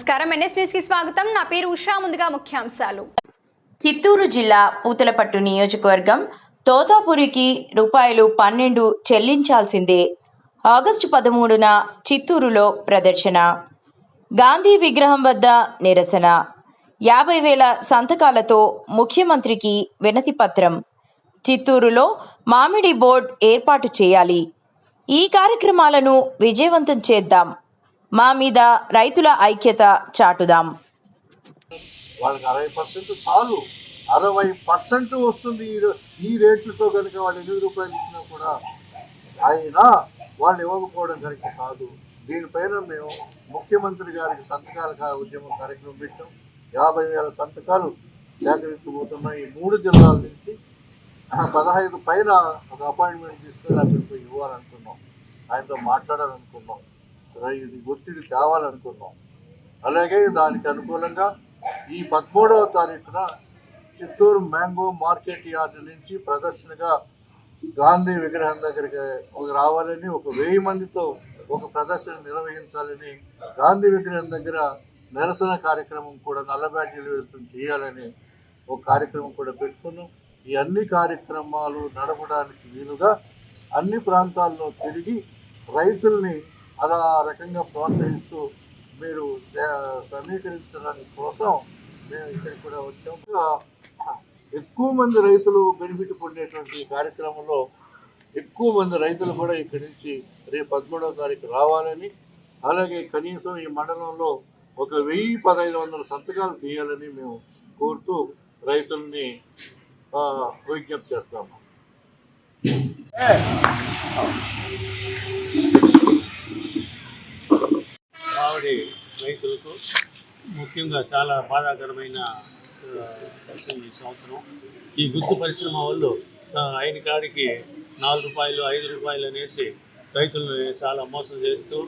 నమస్కారం. ఎన్ఎస్ న్యూస్కి స్వాగతం. నా పేరు ఉషా. ముందుగా ముఖ్యాంశాలు. చిత్తూరు జిల్లా పూతలపట్టు నియోజకవర్గం తోతాపురికి రూపాయలు పన్నెండు చెల్లించాల్సిందే. ఆగస్టు పదమూడున చిత్తూరులో ప్రదర్శన. గాంధీ విగ్రహం వద్ద నిరసన. యాభై వేల సంతకాలతో ముఖ్యమంత్రికి వినతి పత్రం. చిత్తూరులో మామిడి బోర్డ్ ఏర్పాటు చేయాలి. ఈ కార్యక్రమాలను విజయవంతం చేద్దాం. మా మీద రైతుల ఐక్యత చాటుదాం. వాళ్ళకి అరవై పర్సెంట్ చాలు. అరవై పర్సెంట్ వస్తుంది ఈ రో- ఈ రేట్లతో కనుక వాళ్ళు ఎనిమిది రూపాయలు ఇచ్చినా కూడా అయినా వాళ్ళు ఇవ్వకపోవడం కనుక కాదు. దీనిపైన మేము ముఖ్యమంత్రి గారికి సంతకాల ఉద్యమం కార్యక్రమం పెట్టాం. యాభై వేల సంతకాలు సేకరించబోతున్న ఈ మూడు జిల్లాల నుంచి. పదహైదు పైన ఒక అపాయింట్మెంట్ తీసుకొని అక్కడికి ఇవ్వాలనుకున్నాం. ఆయనతో మాట్లాడాలనుకున్నాం. ఇది ఒత్తిడి తేవాలనుకున్నాం అలాగే దానికి అనుకూలంగా ఈ పదమూడవ తారీఖున చిత్తూరు మ్యాంగో మార్కెట్ యార్డ్ నుంచి ప్రదర్శనగా గాంధీ విగ్రహం దగ్గరికి ఒక రావాలని ఒక వెయ్యి మందితో ఒక ప్రదర్శన నిర్వహించాలని గాంధీ విగ్రహం దగ్గర నిరసన కార్యక్రమం కూడా నల్ల బ్యాడ్జీలు వేసుకుని చేయాలని ఒక కార్యక్రమం కూడా పెట్టుకున్నాం. ఈ అన్ని కార్యక్రమాలు నడపడానికి వీలుగా అన్ని ప్రాంతాల్లో తిరిగి రైతుల్ని అలా రకంగా ప్రోత్సహిస్తూ మీరు సమీకరించడానికి కోసం మేము ఇక్కడ కూడా వచ్చాము ఎక్కువ మంది రైతులు బెనిఫిట్ పొందేటువంటి కార్యక్రమంలో ఎక్కువ మంది రైతులు కూడా ఇక్కడి నుంచి రేపు పదమూడవ తారీఖు రావాలని అలాగే కనీసం ఈ మండలంలో ఒక వెయ్యి పదహైదు వందల సంతకాలు తీయాలని మేము కోరుతూ రైతుల్ని విజ్ఞప్తి చేస్తాము. ముఖ్యంగా చాలా బాధాకరమైన ఈ సంవత్సరం. ఈ గుర్తు పరిశ్రమ వాళ్ళు ఆయన కాడికి నాలుగు రూపాయలు ఐదు రూపాయలు అనేసి రైతులను చాలా మోసం చేస్తూ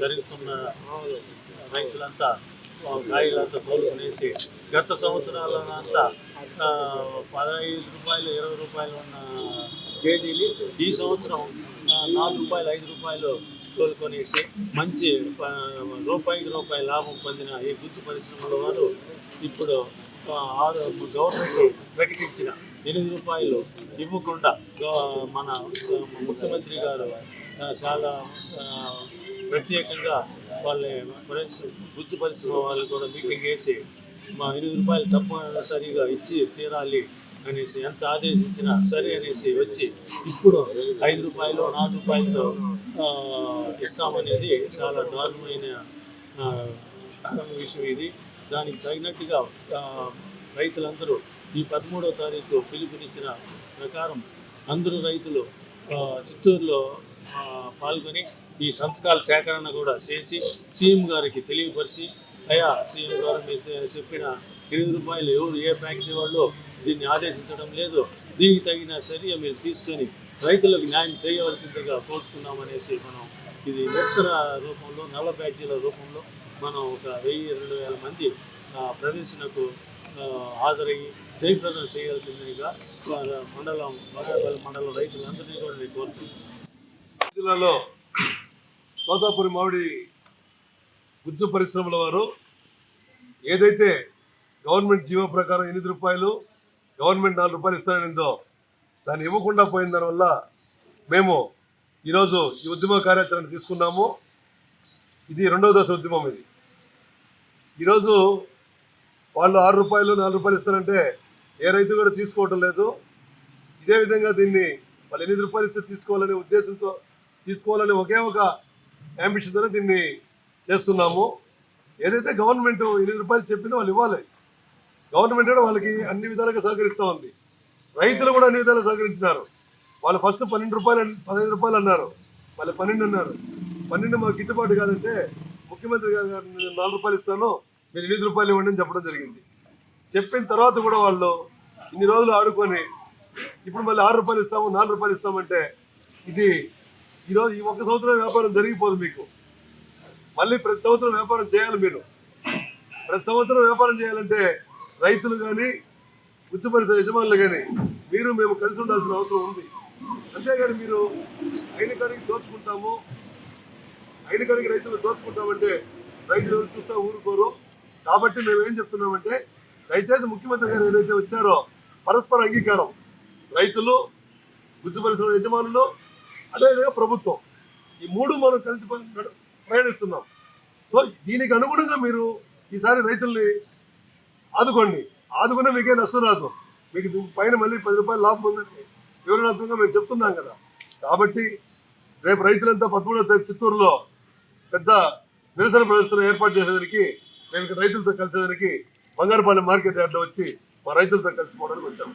జరుగుతున్న రైతులంతా కాయలంతా కోలుకునేసి గత సంవత్సరాలంతా పదహైదు రూపాయలు ఇరవై రూపాయలు ఉన్న కేజీలు ఈ సంవత్సరం నాలుగు రూపాయలు ఐదు రూపాయలు తోలుకొనేసి మంచి రూపాయికి రూపాయి లాభం పొందిన ఈ గుజ్జు పరిశ్రమల వారు ఇప్పుడు ఆరు గవర్నమెంట్ ప్రకటించిన ఎనిమిది రూపాయలు ఇవ్వకుండా మన ముఖ్యమంత్రి గారు చాలా ప్రత్యేకంగా వాళ్ళ గుజ్జు పరిశ్రమ వాళ్ళు కూడా మీటింగ్ వేసి మా ఎనిమిది రూపాయలు తప్పనిసరిగా ఇచ్చి తీరాలి అనేసి ఎంత ఆదేశించినా సరే అనేసి వచ్చి ఇప్పుడు ఐదు రూపాయలు నాలుగు రూపాయలతో ఇస్తామనేది చాలా దారుణమైన విషయం ఇది. దానికి తగినట్టుగా రైతులందరూ ఈ పదమూడవ తారీఖు పిలుపునిచ్చిన ప్రకారం అందరూ రైతులు చిత్తూరులో పాల్గొని ఈ సంతకాల సేకరణ కూడా చేసి సీఎం గారికి తెలియపరిచి అయ్యా సీఎం గారు మీరు చెప్పిన ఎనిమిది రూపాయలు ఎవరు ఏ ఫ్యాక్టరీ వాళ్ళు దీన్ని ఆదేశించడం లేదు. దీనికి తగిన చర్య మీరు తీసుకొని రైతులకు న్యాయం చేయవలసిందిగా కోరుతున్నామనేసి మనం ఇది లెక్చర రూపంలో నల్ల బ్యాడ్జీల రూపంలో మనం ఒక వెయ్యి రెండు వేల మంది ప్రదర్శనకు హాజరయ్యి జయప్రదం చేయాల్సిందిగా మండలం వడపల్లి మండలం రైతులందరినీ కూడా నేను కోరుతున్నాను. జిల్లాలో కోతాపురి మామిడి గుజ్జు పరిశ్రమల వారు ఏదైతే గవర్నమెంట్ జీవో ప్రకారం ఎనిమిది రూపాయలు గవర్నమెంట్ నాలుగు రూపాయలు ఇస్తాననిందో దాన్ని ఇవ్వకుండా పోయిన దానివల్ల మేము ఈరోజు ఈ ఉద్యమ కార్యాచరణ తీసుకున్నాము. ఇది రెండవ దశ ఉద్యమం ఇది. ఈరోజు వాళ్ళు ఆరు రూపాయలు నాలుగు రూపాయలు ఇస్తారంటే ఏ రైతు కూడా తీసుకోవటం లేదు. ఇదే విధంగా దీన్ని వాళ్ళు ఎనిమిది రూపాయలు ఇస్తే తీసుకోవాలనే ఉద్దేశంతో తీసుకోవాలని ఒకే ఒక అంబిషన్తోనే దీన్ని చేస్తున్నాము. ఏదైతే గవర్నమెంట్ ఎనిమిది రూపాయలు చెప్పిందో వాళ్ళు ఇవ్వాలి. గవర్నమెంట్ కూడా వాళ్ళకి అన్ని విధాలుగా సహకరిస్తూ ఉంది. రైతులు కూడా అన్ని విధాలు సహకరించినారు. వాళ్ళు ఫస్ట్ పన్నెండు రూపాయలు పదహైదు రూపాయలు అన్నారు. వాళ్ళు పన్నెండు అన్నారు. పన్నెండు మాకు గిట్టుబాటు కాదంటే ముఖ్యమంత్రి గారు గారు నేను నాలుగు రూపాయలు ఇస్తాను మీరు ఎనిమిది రూపాయలు ఇవ్వండి అని చెప్పడం జరిగింది. చెప్పిన తర్వాత కూడా వాళ్ళు ఇన్ని రోజులు ఆడుకొని ఇప్పుడు మళ్ళీ ఆరు రూపాయలు ఇస్తాము నాలుగు రూపాయలు ఇస్తామంటే ఇది ఈరోజు ఈ ఒక్క సంవత్సరం వ్యాపారం జరిగిపోదు మీకు. మళ్ళీ ప్రతి సంవత్సరం వ్యాపారం చేయాలి మీరు. ప్రతి సంవత్సరం వ్యాపారం చేయాలంటే రైతులు కానీ గుర్తు యజమానులు కానీ మీరు మేము కలిసి ఉండాల్సిన అవసరం ఉంది. అంతేగాని మీరు అయిన కాడికి దోచుకుంటాము. అయిన కడిగి రైతులు దోచుకుంటామంటే రైతులు చూస్తా ఊరుకోరు. కాబట్టి మేము ఏం చెప్తున్నామంటే దయచేసి ముఖ్యమంత్రి గారు ఏదైతే వచ్చారో పరస్పర అంగీకారం. రైతులు గుజ్జు పరిశ్రమ యజమానులు అదేవిధంగా ప్రభుత్వం. ఈ మూడు మనం కలిసి నడు- ప్రయాణిస్తున్నాం. సో దీనికి అనుగుణంగా మీరు ఈసారి రైతుల్ని ఆదుకోండి. ఆదుకునే మీకే నష్టం రాదు. మీకు దీని పైన మళ్ళీ పది రూపాయలు లాభం ఉందని వివరణాత్మకంగా మేము చెప్తున్నాం కదా. కాబట్టి రేపు రైతులంతా పదమూడవ చిత్తూరులో పెద్ద నిరసన ప్రదర్శన ఏర్పాటు చేసేదానికి మేము ఇక్కడ రైతులతో కలిసేదానికి బంగారుపాలెం మార్కెట్ యార్డ్లో వచ్చి మా రైతులతో కలిసిపోవడానికి వచ్చాము